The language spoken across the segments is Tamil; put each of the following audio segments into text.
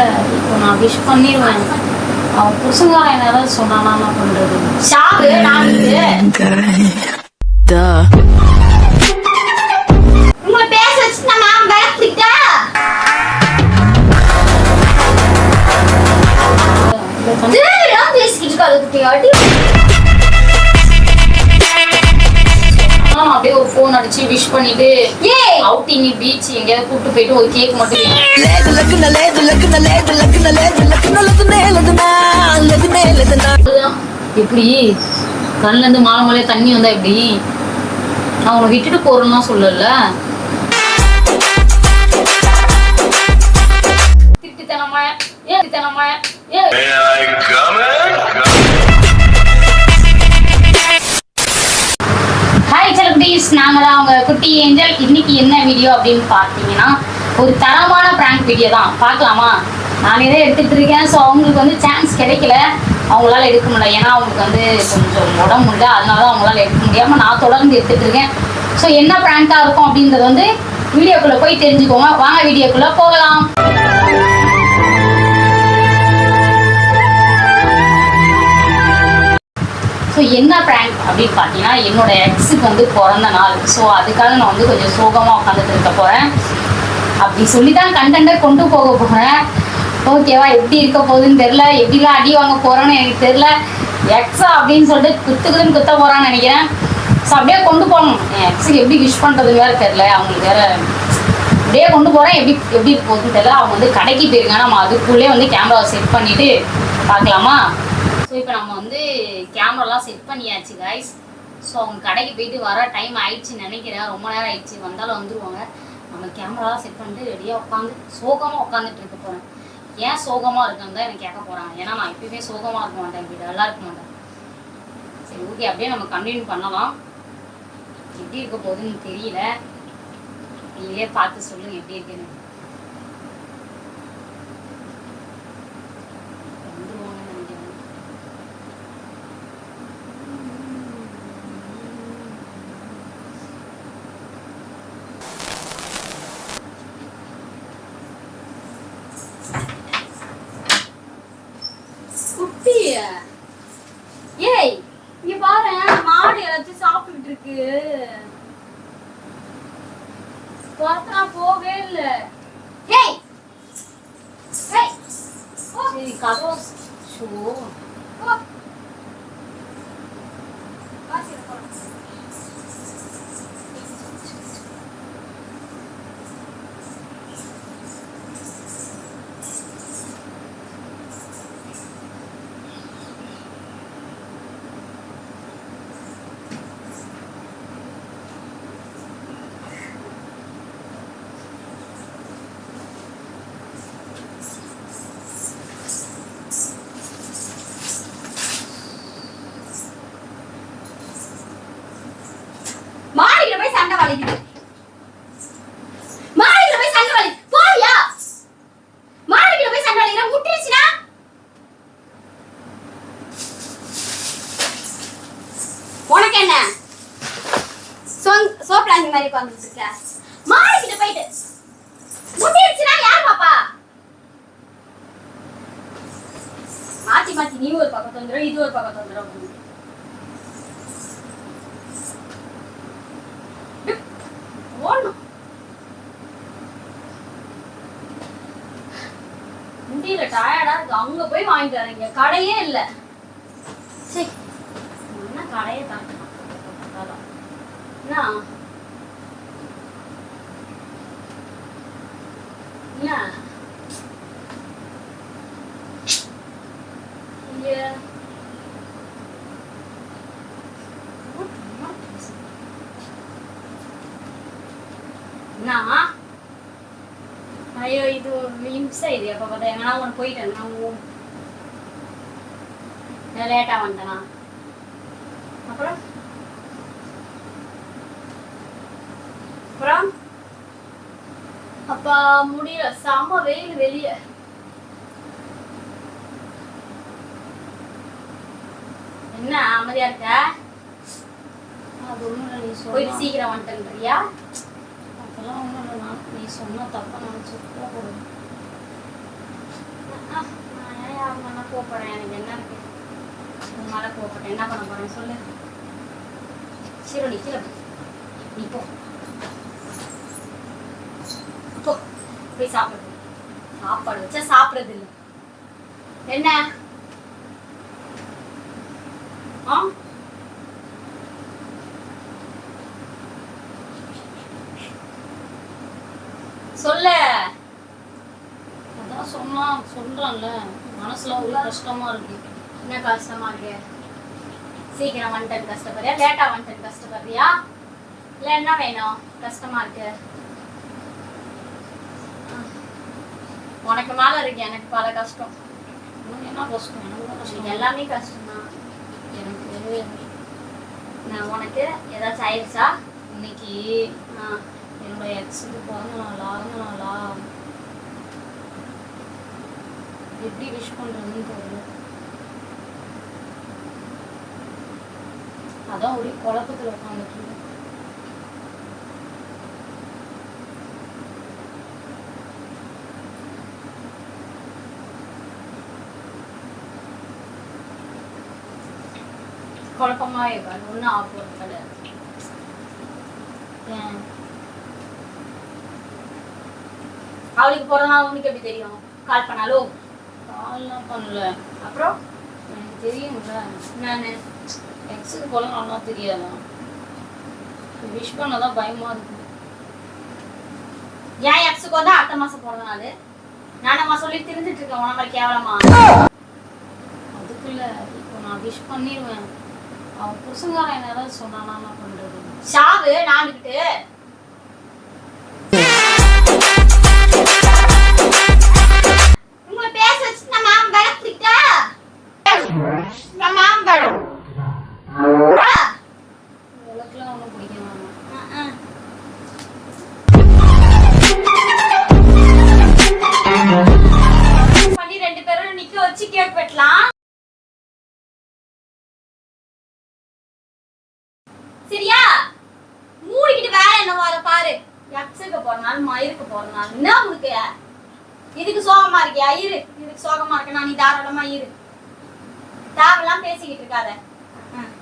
இல்ல. இப்போ நான் விஷ் பண்ணிடுவேன் அவன் புருஷங்காரன் என்ன ஏதாவது சொன்னானா பண்றது சாவு நான் நான் அப்படியே ஒரு ஃபோன் அடிச்சு விஷ் பண்ணிட்டு ஏய் அவுட்டிங் பீச் எங்கேயாவது கூட்டு போயிட்டு ஒரு கேக் மட்டும் எப்படி? கண்ணுல இருந்து மாலை மாலையா தண்ணி வந்தா எப்படி? நான் உன்னை விட்டுட்டு போறேன்னா சொல்லல. திட்டுத்தனமா ஏ திட்டனமா ஏ குட்டீஸ் நாங்கள் தான் அவங்க குட்டி ஏஞ்சல். இன்னைக்கு என்ன வீடியோ அப்படின்னு பார்த்தீங்கன்னா ஒரு தரமான பிராங்க் வீடியோ தான். பார்க்கலாமா? நானே தான் எடுத்துட்டு இருக்கேன். ஸோ அவங்களுக்கு வந்து சான்ஸ் கிடைக்கல. அவங்களால எடுக்க முடியல. ஏன்னா அவங்களுக்கு வந்து கொஞ்சம் உடம்பு முடியல. அதனால தான் அவங்களால எடுக்க முடியாமல் நான் தொடர்ந்து எடுத்துட்டு இருக்கேன். ஸோ என்ன பிராங்காக இருக்கும் அப்படின்றது வந்து வீடியோக்குள்ளே போய் தெரிஞ்சுக்கோங்க. வாங்க வீடியோக்குள்ளே போகலாம். ஸோ என்ன ப்ராங்க் அப்படின்னு பார்த்தீங்கன்னா என்னோட எக்ஸுக்கு வந்து பிறந்த நாள். ஸோ அதுக்காக நான் வந்து கொஞ்சம் சோகமாக உட்காந்துட்டு இருக்க போகிறேன் அப்படி சொல்லி தான் கண்டென்ட்டை கொண்டு போக போகிறேன் ஓகேவா எப்படி இருக்க போகுதுன்னு தெரில எப்படிலாம் அடி வாங்க போகிறேன்னு எனக்கு தெரில எக்ஸா அப்படின்னு சொல்லிட்டு குத்துக்குதுன்னு குத்த போகிறான்னு நினைக்கிறேன். ஸோ அப்படியே கொண்டு போகணும். என் எக்ஸுக்கு எப்படி விஷ் பண்ணுறதுன்னு வேறு தெரில அவங்களுக்கு வேறு அப்படியே கொண்டு போகிறேன் எப்படி எப்படி போகுதுன்னு தெரில அவங்க வந்து கடைக்கு போயிருக்காங்க. நம்ம அதுக்குள்ளே வந்து கேமராவை செட் பண்ணிவிட்டு பார்க்கலாமா? இப்போ நம்ம வந்து கேமராலாம் செட் பண்ணியாச்சு கைஸ் ஸோ அவங்க கடைக்கு போயிட்டு வர டைம் ஆயிடுச்சு நினைக்கிறேன். ரொம்ப நேரம் ஆயிடுச்சு. வந்தாலும் வந்துருவாங்க. நம்ம கேமராலாம் செட் பண்ணிட்டு ரெடியாக உட்காந்து சோகமாக உட்காந்துட்டு இருக்க போகிறேன் ஏன் சோகமாக இருக்குன்னு தான் எனக்கு கேட்க போகிறாங்க ஏன்னா நான் எப்பயுமே சோகமாக இருக்க மாட்டேன். இப்படி டல்லாக இருக்க மாட்டேன். சரி ஓகே அப்படியே நம்ம கண்டினியூ பண்ணலாம். எப்படி இருக்க போகுதுன்னு தெரியல. நீங்களே பார்த்து சொல்லுங்கள் எப்படி இருக்குன்னு வந்துருவாங்கன்னு நினைக்கிறேன் குட்டி ஏய் இங்க பாரு மாடு எல்லாத்தையும் சாப்பிட்டுட்டு இருக்கு துரத்துனா போவே இல்ல ஏய் ஏய் போ. சரி கதவு வலிக்குது மாடியில போய் சண்டை வலி போறியா? மாடியில போய் சண்டை வலிக்கிற முட்டிருச்சுனா உனக்கு என்ன? சோங் சோப்லாங்கி மாதிரி உட்காந்துட்டு இருக்க மாடிக்கிட்ட போயிட்டு. முட்டிருச்சுனா யார் பாப்பா? மாத்தி மாத்தி நீ ஒரு பக்கம் தொந்தரவு இது ஒரு பக்கம் தொந்தரவு. ஓடணும் முடியல டயர்டா இருக்கு. அங்க போய் வாங்கிட்டு வரீங்க கடையே இல்ல. சரி என்ன கடையே தான் என்ன? Yeah. என்ன ஐயோ இது மிஸ் ஆயிது எப்போ பார்த்தா எங்கன்னா ஒன்று போயிட்டேன் நான் லேட்டாக வந்துட்டேனா அப்புறம் அப்புறம் அப்பா முடியல செம்ம வெயில் வெளியே என்ன அமைதியா இருக்க அது ஒன்றும் நீ போயிட்டு சீக்கிரம் அதெல்லாம் ஒன்றும் இல்லை நான் நீ சொன்ன தப்பா நினச்சி போகக்கூடாது நான் பண்ண எனக்கு என்ன இருக்கு? உன் மேல என்ன பண்ண போறேன் சொல்லு. சீரடி கீழே நீ போ. போய் சாப்பிடு. சாப்பாடு வச்சா சாப்பிடுறது இல்லை. என்ன ஆ சொல்லு அதான் சொன்னா சொல்றான்ல. மனசுல ஒரு கஷ்டமா இருக்கு. என்ன கஷ்டமா இருக்கு? சீக்கிரம் வந்துட்டு கஷ்டப்படுறியா? லேட்டா வந்துட்டு கஷ்டப்படுறியா? இல்ல என்ன வேணும்? கஷ்டமா இருக்கு. உனக்கு மேல இருக்கு எனக்கு பல கஷ்டம். என்ன கஷ்டம்? எனக்கு எல்லாமே கஷ்டம். தான் எனக்கு நான் உனக்கு ஏதாச்சும் ஆயிடுச்சா? இன்னைக்கு ஆ. என்னோட எக்ஸுக்கு பிறந்த நாளா பிறந்த நாளா? எப்படி விஷ் பண்ணுறதுன்னு தெரியல. அதான் ஒரே குழப்பத்துல உட்காந்துட்டு இருக்கேன். இருக்காது ஒன்றும் ஆக கிடையாது. அவளுக்கு பிறந்த உனக்கு எப்படி தெரியும்? கால் பண்ணாலும் நான் பண்ணல. அப்புறம் எனக்கு தெரியும்ல நான் எக்ஸுக்கு போல நல்லா தெரியாதான் விஷ் பண்ணதான் பயமா இருக்கு. என் எக்ஸுக்கு வந்து அடுத்த மாசம் போன நாள் நானம்மா சொல்லி தெரிஞ்சிட்டு இருக்கேன் உன மாதிரி கேவலமா? அதுக்குள்ள இப்போ நான் விஷ் பண்ணிடுவேன் அவன் புருஷங்காரன் என்ன ஏதாவது சொன்னானா பண்றது சாவு நான்கிட்டு நாள் மயிருக்கு போற நாள் என்ன உனக்கு? இதுக்கு சோகமா இருக்கியா? இரு. இதுக்கு சோகமா இருக்க. நீ தாராளமா இரு. தேவையெல்லாம் பேசிக்கிட்டு இருக்காத. ம்.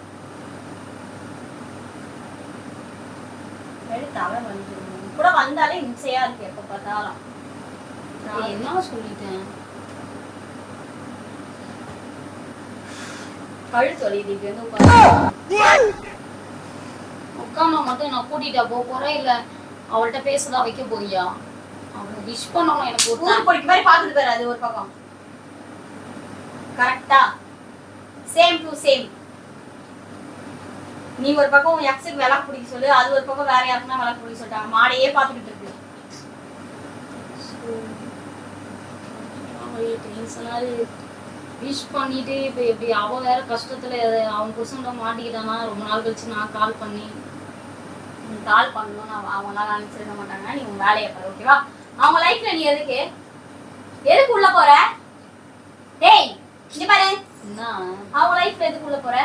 எடுத்தாவே வந்துடும் கூட வந்தாலே இம்சையா இருக்கு எப்ப பார்த்தாலும். என்ன சொல்லிட்டேன்? கழுத்து வலியுது இப்படி வந்து உட்கார்ந்து. உட்காந்தா மட்டும் நான் கூட்டிட்டா போக போறேன் இல்ல. அவள்கிட்ட பேசதா வைக்க போறியா? அவளை விஷ் பண்ணணும் எனக்கு ஒரு ஊர் பொடிக்கு மாதிரி பாத்துட்டு போயிரு அது ஒரு பக்கம். கரெக்டா சேம் டு சேம் நீ ஒரு பக்கம் எக்ஸுக்கு விளக்கு பிடிக்க சொல்லு அது ஒரு பக்கம் வேற யாருக்குன்னா விளக்கு பிடிக்க சொல்லிட்டாங்க. மாடையே பாத்துக்கிட்டு இருக்கு. விஷ் பண்ணிட்டு இப்போ எப்படி அவ வேற கஷ்டத்துல அவன் புருஷன்ட மாட்டிக்கிட்டானா? ரொம்ப நாள் கழிச்சு நான் கால் பண்ணி கால் பண்ணணும் நான் அவங்களால அனுப்பிச்சிருக்க மாட்டாங்க. நீ உன் வேலையை பாரு ஓகேவா அவங்க லைஃப்ல நீ எதுக்கு? எதுக்கு உள்ள போற? டேய் இங்க பாரு. அவங்க லைஃப்ல எதுக்கு உள்ள போற?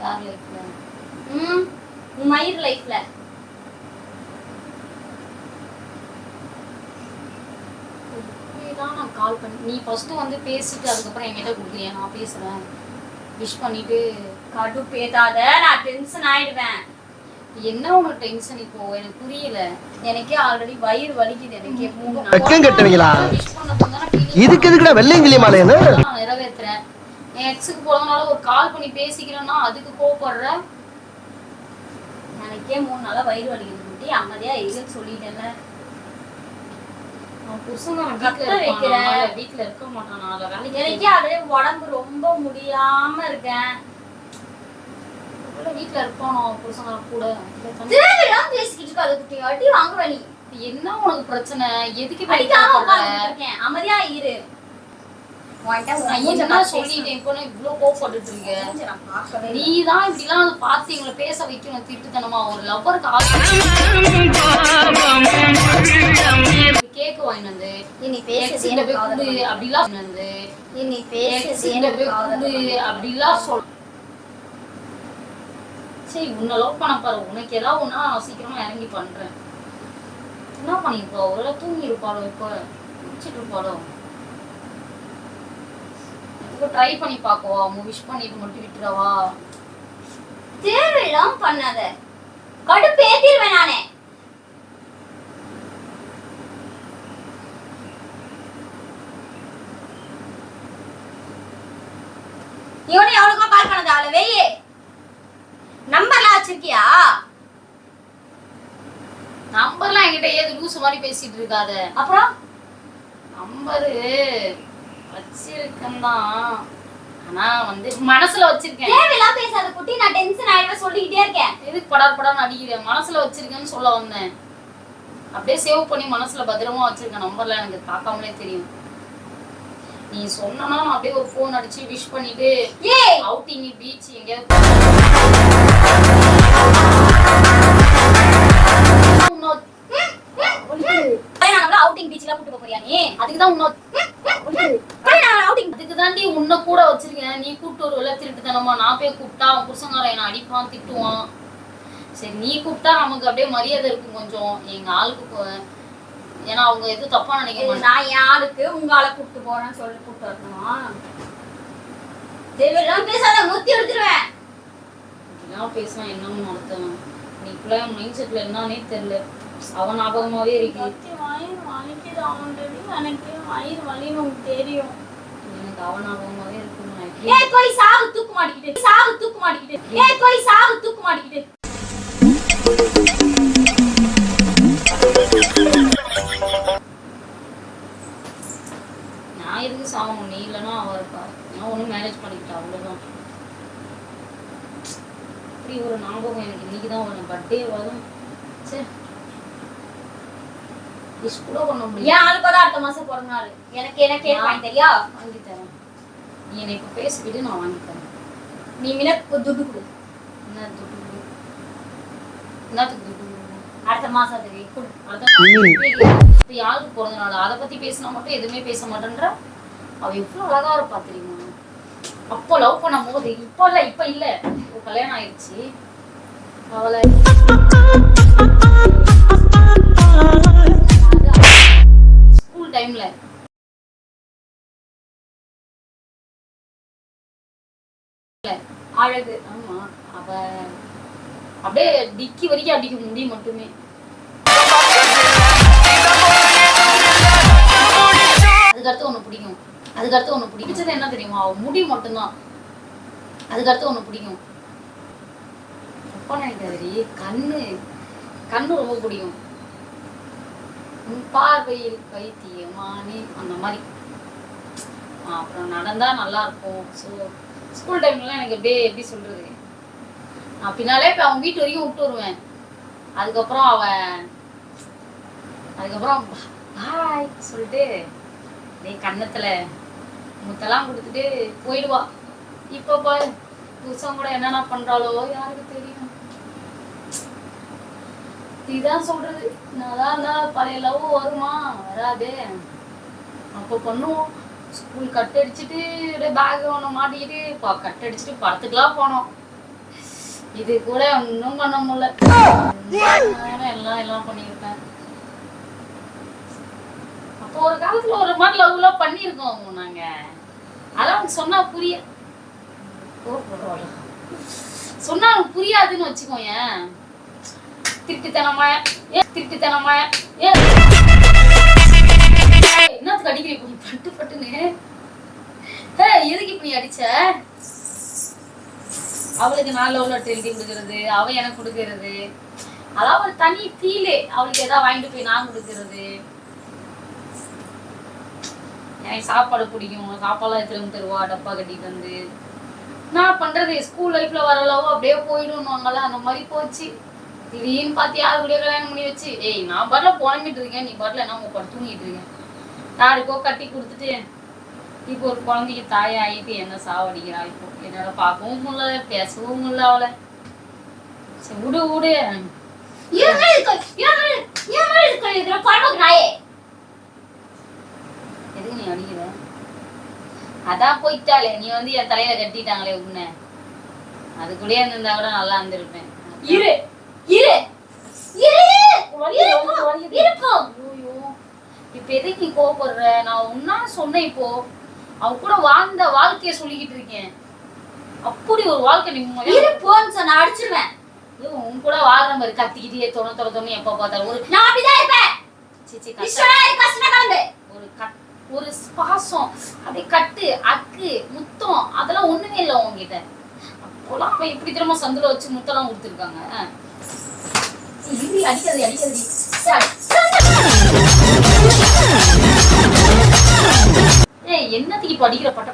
யார் லைஃப்ல ம் உன் மயிர் லைஃப்ல தான் நான் கால் பண்ணி நீ ஃபர்ஸ்ட் வந்து பேசிட்டு அதுக்கப்புறம் என்கிட்ட கொடுக்குறியா? நான் பேசுறேன். விஷ் பண்ணிட்டு கடுப்பேத்தாத நான் டென்ஷன் ஆயிடுவேன். என்ன உனக்கு டென்ஷன் இப்போ? எனக்கு புரியல. எனக்கே ஆல்ரெடி வயிறு வலிக்குது. எனக்கே வெக்கம் கெட்டவங்களா இதுக்கு எதுக்குடா வெள்ளையங்கிலி மாலையன்னு என் எக்ஸுக்கு ஒரு கால் பண்ணி பேசிக்கிறேன்னா அதுக்கு கோவப்படுற? எனக்கே மூணு நாளா வயிறு வலிக்குது குட்டி. அமைதியா இருக்குன்னு சொல்லிட்டேன்ல. வீட்டுல இருக்க மாட்டானா. எனக்கே ஆல்ரெடி உடம்பு ரொம்ப முடியாம இருக்கேன். இல்ல கூட. தேவையில்லாம பேசிக்கிட்டு இருக்காது குட்டி. அடி வாங்குவ நீ? என்ன உனக்கு பிரச்சனை? எதுக்கு? உட்கார்ந்துட்டு இருக்கேன் அமைதியா இரு. உன்கிட்ட உன் நான் மூஞ்ச என்ன பார்த்து சொல்லிட்டேன். இப்போ நான் இவ்வளவு கோவப்பட்டுட்டு இருக்க. பேசணும். மூஞ்ச நான் பார்க்கவே நீ இல்லை. தான் இப்படிலாம் பார்த்து எங்களை பேச வைக்கணும் திட்டுத்தனமா ஒரு லவ்வருக்கு கேக்கு வாங்கிட்டு வந்து அப்படிலாம் வந்து அப்படிலாம் சொல் சரி உன்னை லவ் பண்ண பாரு. உனக்கு ஏதாவது ஒன்றா நான் சீக்கிரமா இறங்கி பண்றேன். என்ன பண்ணிருப்பா ஒரு தூங்கி இருப்பாளோ இப்போ? முடிச்சிட்டு இருப்பாளோ? இப்போ ட்ரை பண்ணி பார்க்கவா உன் விஷ் பண்ணிட்டு மட்டும் விட்டுறவா? தேவையில்லாம பண்ணாத. கடுப்பு ஏத்திடுவேன் நானே இவனே எவ்வளவுக்கா கால் பண்ணது அவளை வெய்யே நம்பர்லாம் வச்சிருக்கியா நம்பர்லாம் என்கிட்ட ஏது லூஸ் மாதிரி பேசிட்டு இருக்காத. அப்புறம்? நம்பரு வச்சிருக்கேன் தான் ஆனா வந்து மனசுல வச்சிருக்கேன். தேவையில்லாம பேசாத குட்டி நான் டென்ஷன் ஆயிடுவேன் சொல்லிக்கிட்டே இருக்கேன். எதுக்கு படார் படான்னு அடிக்கிறேன் மனசுல வச்சிருக்கேன்னு சொல்ல வந்தேன். அப்படியே சேவ் பண்ணி மனசுல பத்திரமா வச்சிருக்கேன் நம்பர்லாம் எனக்கு பார்க்காமலே தெரியும். நீ சொன்னா நான் அப்படியே ஒரு ஃபோன் அடிச்சு விஷ் பண்ணிட்டு அவுட்டிங் பீச் எங்கேயாவது அவுட்டிங் பீச்ல கூட்டு போறியா நீ? அவுட்டிங் அதுக்கு தாண்டி உன்னை கூட வச்சிருக்கேன். நீ கூப்பிட்டு வருவல திருட்டுத்தனமா நான் போய் கூப்பிட்டா அவன் புருஷங்காரன் என்ன அடிப்பான் திட்டுவான். சரி நீ கூப்பிட்டா நமக்கு அப்படியே மரியாதை இருக்கும் கொஞ்சம். எங்க ஆளுக்கு ஏன்னா அவங்க எதுவும் தப்பா நினைக்க நான் என் ஆளுக்கு உங்க ஆளை கூப்பிட்டு போறேன்னு சொல்லி கூப்பிட்டு வரணுமா தேவையில்லாம பேசாத முத்தி எடுத்துருவேன். பேசினா என்னன்னு அர்த்தம்? நீ மைண்ட் செட்ல என்னன்னே தெரியல. அவன் ஞாபகமாவே இருக்கு எனக்கு வயிறு வலின்னு உனக்கு தெரியும். எனக்கு அவன் ஞாபகமாவே இருக்கு ஏய் போய் சாவு தூக்கு மாட்டிக்கிட்டு. சாவு தூக்கு மாட்டிக்கிட்டு. ஏய் போய் சாவு தூக்கு மாட்டிக்கிட்டு. நான் எதுக்கு சாகணும் நீ இல்லைன்னா அவ இருக்கா நான் ஒன்றும் மேரேஜ் பண்ணிக்கிட்டா அவ்வளோதான் இப்படி ஒரு ஞாபகம் எனக்கு இன்னைக்கு தான் வரும். பர்த்டே வரும். சே விஷ் கூட பண்ண முடியும். என் ஆளுக்கு தான் அடுத்த மாசம் பிறந்த நாள் எனக்கு என்ன கேட்பாங்க தெரியா? வாங்கி தரேன். நீ என்னை இப்போ பேசிக்கிட்டு நான் வாங்கி தரேன். நீ மினக்கு துட்டு கொடு. என்ன துட்டு கொடு? என்னத்துக்கு துட்டு? அடுத்த மாசம் கொடு. இப்ப யாருக்கு பிறந்த நாள் அதை பத்தி பேசினா மட்டும் எதுவுமே பேச மாட்டேன்ற? அவ எவ்வளவு அழகா இருப்பா தெரியுமா? அப்போ லவ் பண்ணும் போது இப்போ இல்ல இப்ப இல்ல. இப்போ கல்யாணம் ஆயிடுச்சு அவளை ஸ்கூல் டைம்ல அழகு. ஆமா. அவ அப்படியே டிக்கி வரைக்கும் அடிக்க முடியும் மட்டுமே. அதுக்கடுத்து ஒண்ணு பிடிக்கும். அதுக்கடுத்து ஒண்ணு பிடிக்கும். பிடிச்சது என்ன தெரியுமா? அவ முடி மட்டும்தான். அதுக்கடுத்து ஒண்ணு பிடிக்கும். தப்பா நினைக்காதீ கண்ணு. கண்ணு ரொம்ப பிடிக்கும். உன் பார்வையில் பைத்தியமானே. அந்த மாதிரி. அப்புறம் நடந்தா நல்லா இருக்கும் ஸோ ஸ்கூல் டைம்லாம் எனக்கு அப்படியே எப்படி சொல்றது? நான் பின்னாலே இப்போ அவன் வீட்டு வரைக்கும் விட்டு வருவேன். அதுக்கப்புறம் அவன் அதுக்கப்புறம் பாய் சொல்லிட்டு டேய் கன்னத்துல முத்தெல்லாம் கொடுத்துட்டு போயிடுவா. இப்போ பாரு புருஷன் கூட என்னென்ன பண்றாளோ யாருக்கு தெரியும்? இதான் சொல்றது. நல்லா இருந்தா பழைய லவ் வருமா? வராது. அப்போ பண்ணுவோம். ஸ்கூல் கட் அடிச்சுட்டு அப்படியே பேக் ஒன்று மாட்டிக்கிட்டு இப்போ கட் அடிச்சுட்டு படத்துக்குலாம் போனோம். இது கூட ஒன்றும் பண்ண முடியல. எல்லாம் எல்லாம் பண்ணியிருக்கேன் அப்போ ஒரு காலத்துல ஒரு மாதிரி லவ்லாம் பண்ணியிருக்கோம் நாங்க. அதான் அவனுக்கு சொன்னா புரிய கோவப்படுறோம்ல. சொன்னா அவனுக்கு புரியாதுன்னு வச்சுக்கோயேன். திருட்டுத்தனமா ஏ திருட்டுத்தனமா ஏ என்னத்துக்கு அடிக்கிறீ பட்டு பட்டுன்னு? ஏய், எதுக்கு இப்படி அடிச்ச? அவளுக்கு நான் லெவலில் எழுதி கொடுக்கறது அவ எனக்கு கொடுக்கறது. அதான் ஒரு தனி ஃபீலு அவளுக்கு ஏதாவது வாங்கிட்டு போய் நான் கொடுக்கறது. எனக்கு சாப்பாடு பிடிக்கும். சாப்பாடுலாம் எடுத்துட்டு வந்து தருவா டப்பா கட்டிட்டு வந்து. நான் பண்றது ஸ்கூல் லைஃப்ல வர லவ் அப்படியே போயிடும்னுவாங்கல்ல அந்த மாதிரி போச்சு. திடீர்னு பார்த்து யாரு கூடயோ கல்யாணம் பண்ணி வச்சு ஏய் நான் பாட்டில் புலம்பிட்டு இருக்கேன். நீ பாட்டில் என்ன உங்க படுத்து தூங்கிட்டு இருக்கேன் யாருக்கோ கட்டி கொடுத்துட்டு இப்போ ஒரு குழந்தைக்கு தாய் ஆகிட்டு என்ன சாவடிக்கிறா இப்போ? என்னால பார்க்கவும் முடியல பேசவும் முடியல அவளை. சரி விடு விடு. எதுக்கு நீ அடிக்கிற? அதான் போயிட்டாளே. நீ வந்து என் தலையில கட்டிட்டாங்களே உன்னை. அதுக்குள்ளேயே இருந்திருந்தா கூட நல்லா இருந்திருப்பேன். இரு. இரு. இரு. இருக்கும் ஐயோ. இப்ப எதுக்கு நீ கோவப்படுற? நான் உன்னா சொன்னேன் இப்போ. அவ கூட வாழ்ந்த வாழ்க்கைய சொல்லிக்கிட்டு இருக்கேன். அப்படி ஒரு வாழ்க்கை நிம்மதியா இரு போன்னு சொன்ன அடிச்சிருவேன். உன் கூட வாழ்ற மாதிரி கத்திக்கிட்டே தொண தொட தொண்ணு எப்ப பார்த்தாலும். ஒரு நான் அப்படிதான் இருப்பேன். சிச்சி கஷ்டம் ஒரு கட் ஒரு பாசம் அப்படியே கட்டு அக்கு முத்தம். அதெல்லாம் ஒண்ணுமே இல்லை உங்ககிட்ட அப்போலாம் அவன் எப்படி திரும்ப சந்தில வச்சு முத்தம்லாம் கொடுத்துருக்காங்க. அடிக்காது அடிக்காது ஏய் என்னத்துக்கு இப்ப அடிக்கிற பட்ட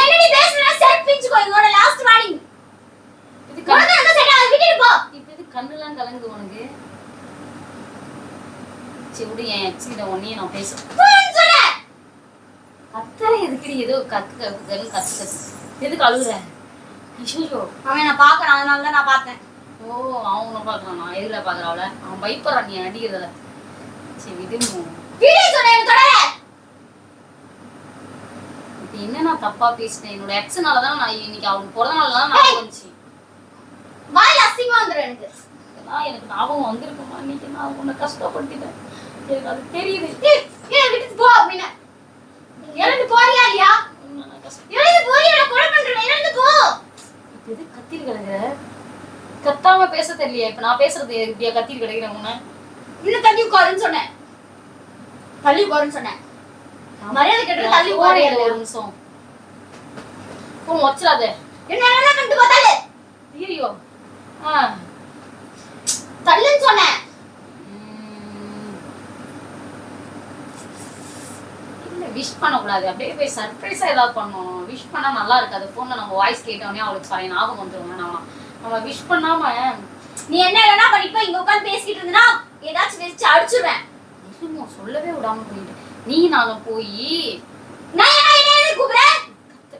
என்னடி பேசுற? செட் பிஞ்சுக்கோ இதோட லாஸ்ட் வார்னிங் இது கண் உனக்கு அந்த சைடு அதை விட்டுட்டு போ. இப்ப இது கண்ணுலாம் கலங்குது உனக்கு. சரி விடு என் எக்ஸ் கிட்ட ஒன்னையும் நான் பேசுறேன். கத்துற எதுக்குடி ஏதோ கத்து கத்து கத்து கத்து எதுக்கு அழுகுற ஐயோ அவன் நான் பாக்குறான் அதனால தான் நான் பார்த்தேன். ஓ அவன் நான் எதுல பார்க்கறான் அவளை அவன் பயப்படுறான் நீ அடிக்கிறதுல. சரி வீடியோ தொடர என்ன நான் தப்பா பேசினேன் என்னோட எக்ஸ்னால தான் நான் இன்னைக்கு அவனுக்கு பிறந்த நாள் தான் நான் வந்துச்சு வாயில அசிங்கமா வந்துடும் எனக்கு. எனக்கு ஞாபகம் வந்திருக்குமா? இன்னைக்கு நான் உன்னை கஷ்டப்படுத்திட்டேன். எனக்கு அது தெரியுது ஏய், ஏய், விட்டுட்டு போ அப்படின்னு எழுந்து போறியா இல்லையா உன்னை நான் கஷ்ட எழுந்து போறியா நான் கொலை பண்றேன் எழுந்து போ இப்ப எது கத்திரி கிடக்குற கத்தாம பேச தெரியலையா இப்ப நான் பேசுறது எப்படியா கத்திரி கிடக்குறேன் உன்னை? இன்னும் தள்ளி உட்காருன்னு சொன்னேன். தள்ளி உட்காருன்னு சொன்னேன். மரியாதை கேட்டு தள்ளி உட்காரு ஒரு நிமிஷம். போன் வச்சிடாத என்ன பண்ணிட்டு பார்த்தாலே. ஐயோ ஆ. தள்ளுன்னு சொன்னேன். விஷ் பண்ணக்கூடாது. அப்படியே போய் சர்ப்ரைஸா ஏதாவது பண்ணணும். விஷ் பண்ணா நல்லா இருக்காது. போன்ல நம்ம வாய்ஸ் கேட்டோடனே அவளுக்கு பழைய ஞாபகம் வந்துருவோம் நம்ம நம்ம விஷ் பண்ணாம. நீ என்ன இல்லைன்னா பண்ணிப்ப இங்க உட்காந்து பேசிக்கிட்டு இருந்தனா ஏதாச்சும் வச்சு அடிச்சிருவேன். இருமோ சொல்லவே விடாம போயிட்டு. நீ நானும் போய் நான் என்ன கூப்பிடுறேன்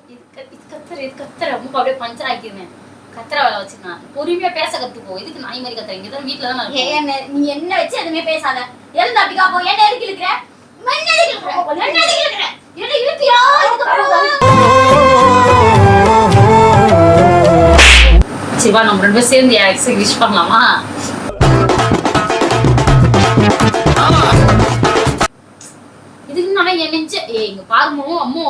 இது க- இது கத்துற இது கத்துற ரொம்ப அப்படியே பஞ்சர் ஆக்கிடுவேன் கத்துற வேலை வச்சிருந்தேன் பொறுமையா பேச கத்துக்கோ. இதுக்கு நாய் மாதிரி கத்துற இங்கதான் வீட்டுல தான் நான் என்ன நீ என்ன வச்சு எதுவுமே பேசாத. எழுந்து அப்படிக்கா போ. என்ன எதுக்கு இழுக்கிற? என்ன எதுக்கு இழுக்கிற? என்ன எதுக்கு இழுக்கிற? என்ன இழுப்பியா? சிவா நம்ம ரெண்டு பேரும் சேர்ந்து எக்ஸுக்கு விஷ் பண்ணலாமா? இதுக்கு நான் என் நெஞ்ச? இங்க பாருமோ அம்மோ.